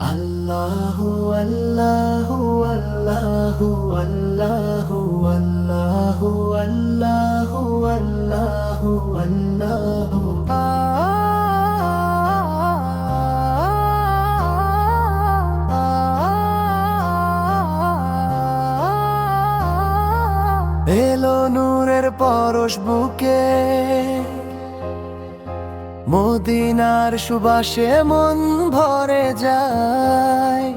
আল্লাহু আল্লাহু আল্লাহু আল্লাহু আল্লাহু আল্লাহু আল্লাহু আল্লাহু এলো নূরের পরশ বুকে মদিনার সুবাসে মন ভরে যায়।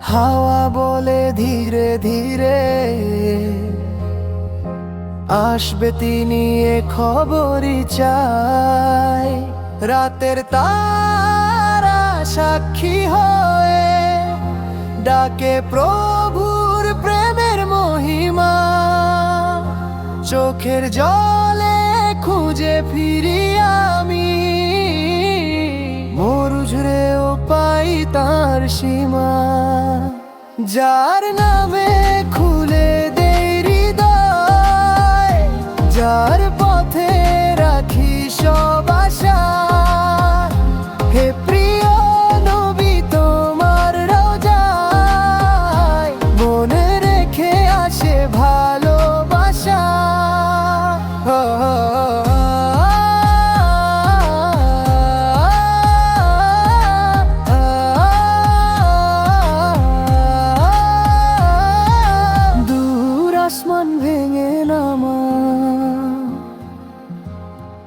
হাওয়া বলে ধীরে ধীরে আসবে তিনি এ খবরই চাই। রাতের তারা সাক্ষী হয়ে ডাকে প্রভুর প্রেমের মহিমা। চোখের জলে খুঁজে ফিরি তার সীমা, যার নামে খুলে দেই হৃদয়, যার পথে রাখি সব আশা। হে প্রিয় নবী, তোমার রোজায় মনে রেখে আসে ভালোবাসা।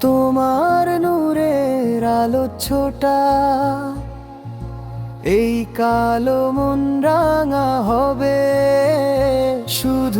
তোমার নূরের আলো ছোটা এই কালো মন রাঙা হবে। শুধু